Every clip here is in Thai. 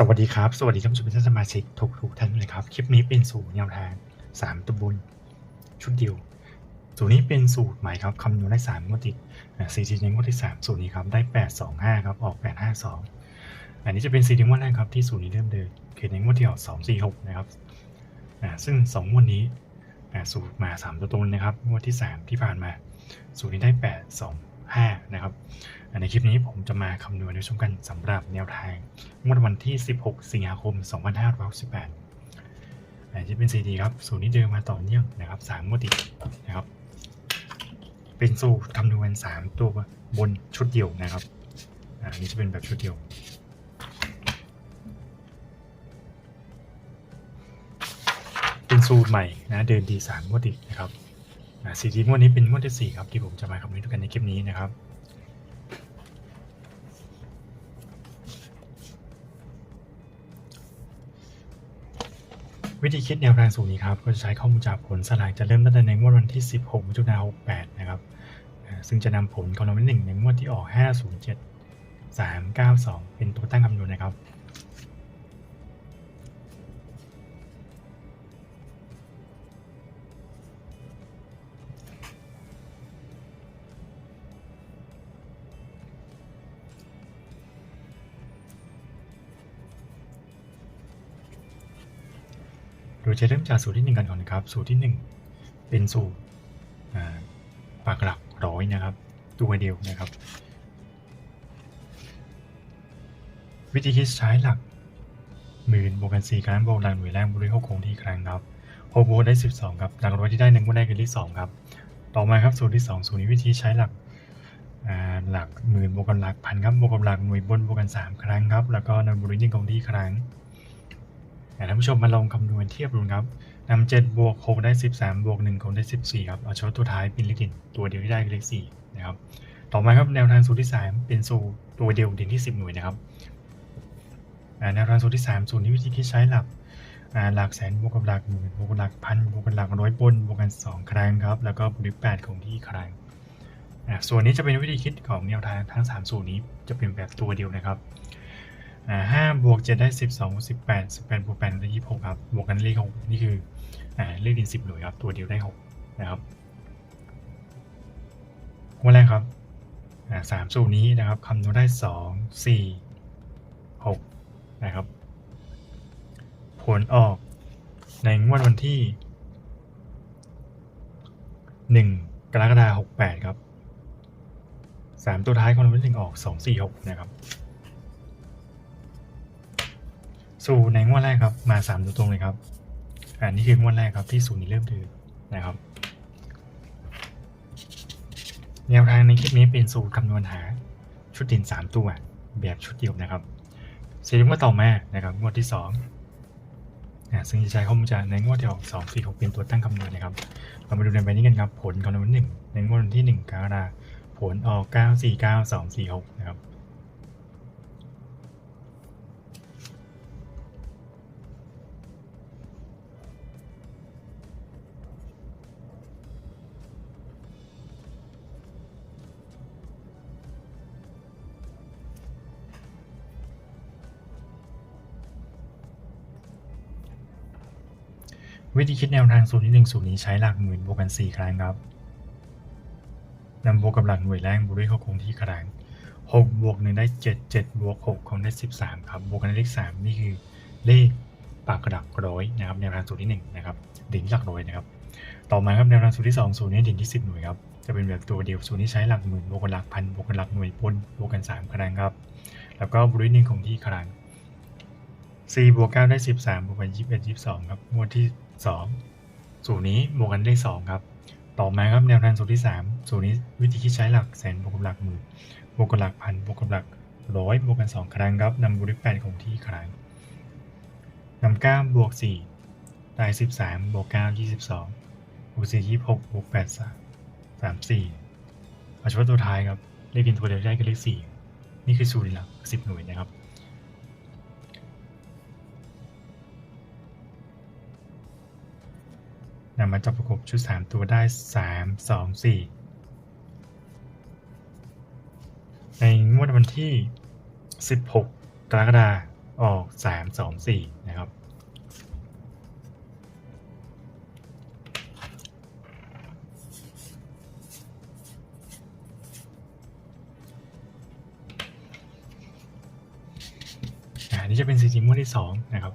สวัสดีครับ สวัสดีท่านผู้ชมท่านสมาชิกทุกทุกท่านเลยครับ คลิปนี้เป็นสูตรแนวทางสามตะบุญชุดเดียว สูตรนี้เป็นสูตรใหม่ครับคำนวณได้สามงวดติดสี่ทีในงวดที่สามสูตรนี้ครับได้แปดสองห้าครับออกแปดห้าสองอันนี้จะเป็นสี่ทีงวดแรกครับที่สูตรนี้เริ่มเดินคือในงวดที่ออกสองสี่หกนะครับซึ่งสองวดนี้สูตรมาสามตัวตรงนะครับงวดที่สามที่ผ่านมา สูตรนี้ได้แป ดสองห้านะครับ ในคลิปนี้ผมจะมาคำนวณให้ชมกันสำหรับแนวทางงวดวันที่ 16 สิงหาคม 2568อันนี้เป็นซีดีครับ สูตรนี้เดินมาต่อเนื่องนะครับ3งวดติดนะครับ เป็นสูตรคำนวณ 3 ตัวบนชุดเดียวนะครับ อันนี้จะเป็นแบบชุดเดียวเป็นสูตรใหม่นะเดินดี3งวดติดนะครับ อ่าซีดีงวดนี้เป็นงวดที่4ครับที่ผมจะมาคำนวณด้วยกันในคลิปนี้นะครับ วิธีคิดแนวทางสูตรนี้ครับ ก็จะใช้ข้อมูลจากผลสลากจะเริ่มตั้งแต่ในงวดวันที่ 16มิถุนายน68 นะครับ ซึ่งจะนำผลคำนวณวันที่หนึ่งในงวดที่ออก 507 392 เป็นตัวตั้งคำนวณนะครับ โดยจะเริ่มจากสูตรที่หนึ่งกันก่อนนะครับ สูตรที่หนึ่งเป็นสูตรปากหลักร้อยนะครับ ตัวเดียวนะครับ วิธีคิดใช้หลักหมื่นบวกกันสี่ครั้งบวกหลักหน่วยแรกบวกด้วยหกคงที่ครั้งครับหกบวกได้สิบสองครับหลักร้อยที่ได้หนึ่งบวกได้คือเลขสองครับต่อมาครับสูตรที่สองสูตรนี้วิธีใช้หลักหลักหมื่นบวกกันหลักพันครับบวกกับหลักหน่วยบนบวกกันสามครั้งครับแล้วก็นำบวกด้วยหนึ่งคงที่ครั้ง ท่านผู้ชมมาลองคำนวณเทียบดูนครับนำเจ็ดบวกหกได้สิบสามบวกหนึ่งคงได้สิบสี่ครับ เอาเฉพาะตัวท้ายเป็นเลขเด่นตัวเดียวที่ได้คือเลขสี่นะครับ ต่อมาครับแนวทางสูตรที่สามเป็นสูตรตัวเดียวเด่นที่สิบหน่วยนะครับแนวทางสูตรที่สามสูตรนี้วิธีคิดใช้หลักหลักแสนบวกกับหลักหมื่นบวกกับหลักพันบวกกับหลักร้อยบนบวกกันสองครั้งครับ แล้วก็บวกด้วยแปดคงที่ครั้งส่วนนี้จะเป็นวิธีคิดของแนวทางทั้งสามสูตรนี้จะเป็นแบบตัวเดียวนะครับ อ่าห้าบวกเจ็ดได้สิบสองสิบแปดสิบแปดบวกแปดได้ยี่สิบหกครับบวกกันเลขหกนี่คืออ่าเลขดินสิบหน่วยครับ ตัวเดียวได้หกนะครับข้อแรกครับอ่าสามสูตรนี้นะครับคำนวณได้สองสี่หกนะครับ ผลออกในงวดวันที่หนึ่งกรกฎาคมหกแปดครับสามตัวท้ายคำนวณวันที่หนึ่งออกสองสี่หกนะครับ สู่ในงวดแรกครับ มาสามตัวตรงเลยครับอันนี้คืองวดแรกครับที่ศูนย์นี้เริ่มถือนะครับแนวทางในคลิปนี้เป็นสูตรคำนวณหาชุดด่นสามตัวแบบชุดเดียวนะครับเสร็จงวดต่อมานะครับงวดที่สองอ่าซึ่งจะใช้ข้อมูลจากในงวดที่ออกสองสี่หกเป็นตัวตั้งคำนวณนะครับ เรามาดูในใบนี้กันครับ ผลคำนวณหนึ่งในงวดที่หนึ่งกราผลออกเก้าสี่เก้าสองสี่หกนะครับ วิธีคิดแนวทางสูตรที่หนึ่งสูตรนี้ใช้หลักหมื่นบวกกันสี่ครั้งครับนำบวกกับหลักหน่วยแรกบวกด้วยหกคงที่ครั้งหกบวกหนึ่งได้เจ็ดเจ็ดบวกหกคงได้สิบสามครับบวกกันได้เลขสามนี่คือเลขปากกระดักร้อยนะครับแนวทางสูตรที่หนึ่งนะครับดิ่งหลักร้อยนะครับต่อมาครับแนวทางสูตรที่สองสูตรนี้ดิ่งที่สิบหน่วยครับจะเป็นแบบตัวเดียวสูตรนี้ใช้หลักหมื่นบวกกับหลักพันบวกกับหลักหน่วยบนบวกกันสามครั้งครับแล้วก็บวกด้วยหนึ่งคงที่ครั้ง4บวก9ได้ 13บวกกัน21 22 ครับงวดที่ 2 สูตรนี้บวกกันได้ 2 ครับ ต่อมาครับแนวทางสูตรที่ 3 สูตรนี้วิธีคิดใช้หลักแสนบวกกับหลักหมื่นบวกกับหลักพันบวกกับหลักร้อยบวกกัน 2 ครั้งครับนำบวกด้วย8คงที่ครั้งนำ9บวก4ได้13บวก9 22บวก4 26บวก8 3 34เอาเฉพาะตัวท้ายครับเลขกินตัวเดียวได้คือเลข4นี่คือสูตรหลัก10 หน่วยนะครับ นำมาจับประกบชุด 3 ตัวได้ 3 2 4 ในงวดวันที่ 16 กรกฎาคมออกสามสองสี่นะครับ อันนี้จะเป็นสีจิงวดที่สองนะครับ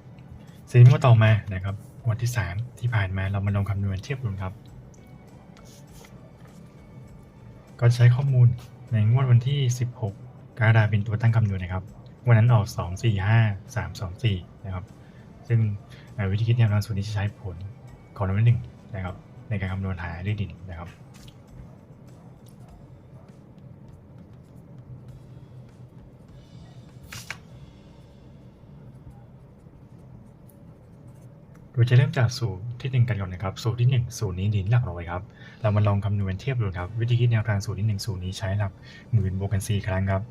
สีจิงวดต่อมานะครับ วันที่สามที่ผ่านมาเรามาลงคำนวณเทียบดูครับ ก็ใช้ข้อมูลในงวดวันที่ 16กรกฎาคมเป็นตัวตั้งคำนวณนะครับ วันนั้นออก 2 4 5 3 2 4 นะครับ ซึ่งวิธีคิดแนวทางสูตรนี้จะใช้ผลของรางวัลที่หนึ่งนะครับ ในการคำนวณหาเลขดินนะครับ โดยจะเริ่มจากสูตรที่หนึ่งกันก่อนนะครับ สูตรที่หนึ่งสูตรนี้ดินหลักร้อยครับ เรามาลองคำนวณเทียบดูครับ วิธีคิดแนวทางสูตรที่หนึ่งสูตรนี้ใช้หลักหมื่นบวกกันสี่ครั้งครับ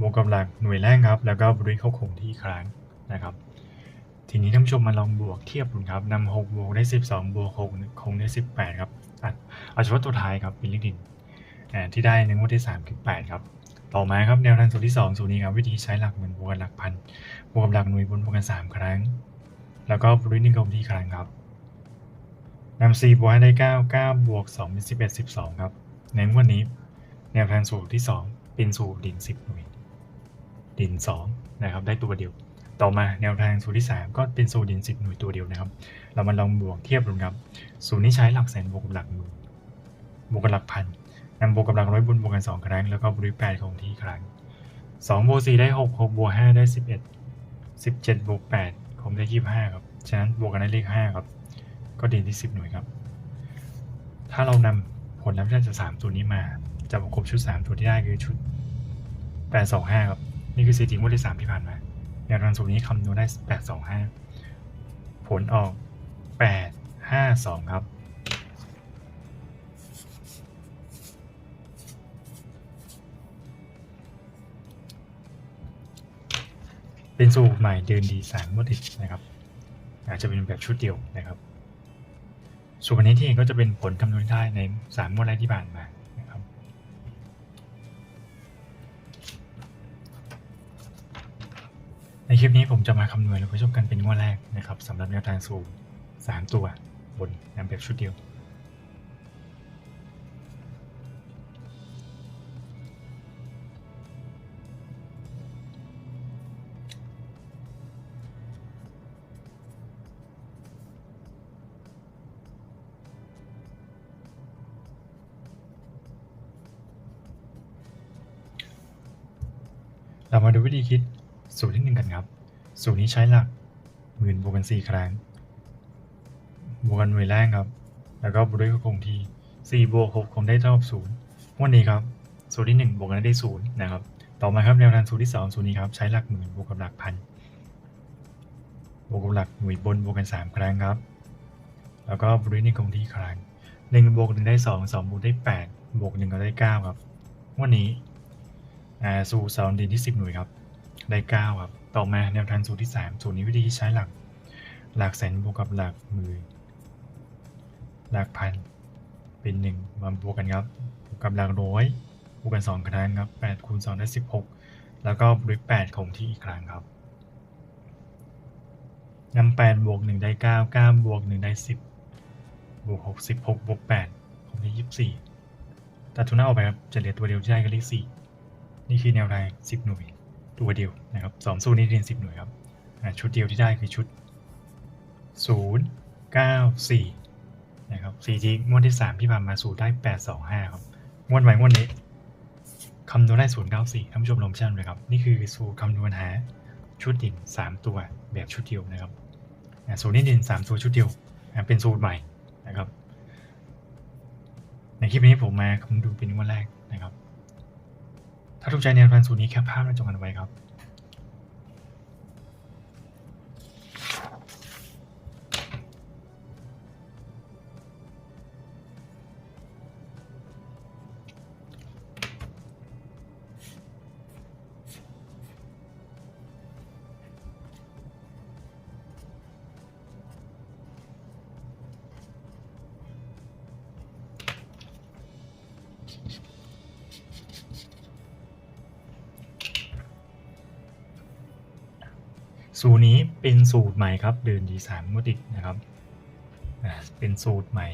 บวกกับหลักหน่วยแรกครับ แล้วก็บริเข้าคงที่ครั้งนะครับ ทีนี้ท่านผู้ชมมาลองบวกเทียบดูครับนำหกบวกได้สิบสองบวกหกคงได้สิบแปดครับอะเอาเฉพาะตัวท้ายครับเป็นเลขดินที่ได้ในงวดที่สามคือแปดครับต่อมาครับแนวทางสูตรที่สองสูตรนี้ครับวิธีใช้หลักหมื่นบวกกับหลักพันบวกกับหลักหน่วยบนบวกกันสามครั้ง แล้วก็บริณิคมที่ครั้งครับนำ4บวกให้ได้9 9บวก2เป็น11 12 ครับ ในงวดนี้ แนวทางสูตรที่ 2 เป็นสูตรดิน 10หน่วยดิน 2 นะครับ ได้ตัวเดียว ต่อมาแนวทางสูตรที่ 3 ก็เป็นสูตรดิน 10 หน่วยตัวเดียวนะครับ เรามาลองบวกเทียบดูครับ สูตรนี้ใช้หลักแสนบวกกับหลักหมื่นบวกกับหลักพันนำบวกกับหลักร้อยบนบวกกัน 2 ครั้ง แล้วก็บริแปดของที่ครั้ง2บวก4ได้ 6 6บวก5ได้ 11 17บวก8 ผมได้25ครับ ฉะนั้นบวกกันได้เลข5ครับ ก็เด่นที่10หน่วยครับ ถ้าเรานำผลลัพธ์จาก3ตัวนี้มาจะประกบชุด3ตัวที่ได้คือชุด8 2 5ครับ นี่คือสถิติงวดที่3ที่ผ่านมาแนวทางสูตรนี้คำนวณได้8 2 5ผลออก8 5 2ครับ เป็นสูตรใหม่เดินดีสามวดติดนะครับ อาจจะเป็นแบบชุดเดียวนะครับ ส่วนวันนี้ที่เห็นก็จะเป็นผลคำนวณได้ในสามงวดแรกที่ผ่านมานะครับ ในคลิปนี้ผมจะมาคำนวณและผู้ชมกันเป็นงวดแรกนะครับสำหรับแนวทางสูตรสามตัวบนนำแบบชุดเดียว เรามาดูวิธีคิดสูตรที่หนึ่งกันครับ สูตรนี้ใช้หลักหมื่นบวกกันสี่ครั้ง บวกกันหน่วยแรกครับ แล้วก็บวกด้วยคงที่สี่บวกหกคงได้เท่ากับศูนย์วันนี้ครับ สูตรที่หนึ่งบวกกันได้ศูนย์นะครับ ต่อมาครับแนวทางสูตรที่สองสูตรนี้ครับใช้หลักหมื่นบวกกับหลักพัน บวกกับหลักหน่วยบนบวกกันสามครั้งครับ แล้วก็บวกด้วยในคงที่ครั้งหนึ่งบวกหนึ่งได้สองสองบวกได้แปดบวกหนึ่งก็ได้เก้าครับ วันนี้ อ่าสูตรสองดินที่ 10 หน่วยครับ ได้ 9 ครับ ต่อมาแนวทางสูตรที่ 3 สูตรนี้วิธีใช้หลัก หลักแสนบวกกับหลักหมื่นหลักพันเป็น 1 มาบวกกันครับบวกกับหลักร้อยบวกกัน 2 ครั้งครับ8คูณ2ได้ 16 แล้วก็บวก8คงที่อีกครั้งครับนำ8บวก 1 ได้ 9 9 บวก 1 ได้ 10 บวก 6 16 บวก8คงที่ 24ตัดทุนหน้าออกไปครับจะเหลือตัวเดียวที่ได้ก็เลข4 นี่คือแนวทาง10หน่วยตัวเดียวนะครับสองสูตรนี้เรียน10หน่วยครับชุดเดียวที่ได้คือชุด0 9 4นะครับ4ที่งวดที่3ที่ผ่านมาสูตรได้8 2 5ครับงวดใหม่งวดนี้คำนวณได้0 9 4ท่านผู้ชมลงชื่อมเลยครับนี่คือสูตรคำนวณหาชุดดิ่ง3ตัวแบบชุดเดียวนะครับสูตรนี้ด่น3ตัวชุดเดียวเป็นสูตรใหม่นะครับในคลิปนี้ผมมาคำนวณเป็นงวดแรกนะครับ ถ้าถูกใจแนวทางสูตรนี้แคปภาพและจงกันไว้ครับ สูตรนี้เป็นสูตรใหม่ครับ เดินดีสามงวดติดนะครับเป็นสูตรใหม่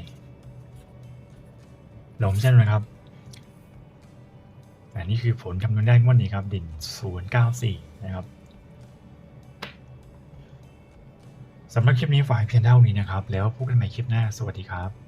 หลงใช่ไหมครับอันนี้คือผลคำนวณได้งวดนี้ครับเด่นศูนย์เก้าสี่นะครับสำหรับคลิปนี้ฝ่ายเพียงเท่านี้นะครับ แล้วพบกันใหม่คลิปหน้า สวัสดีครับ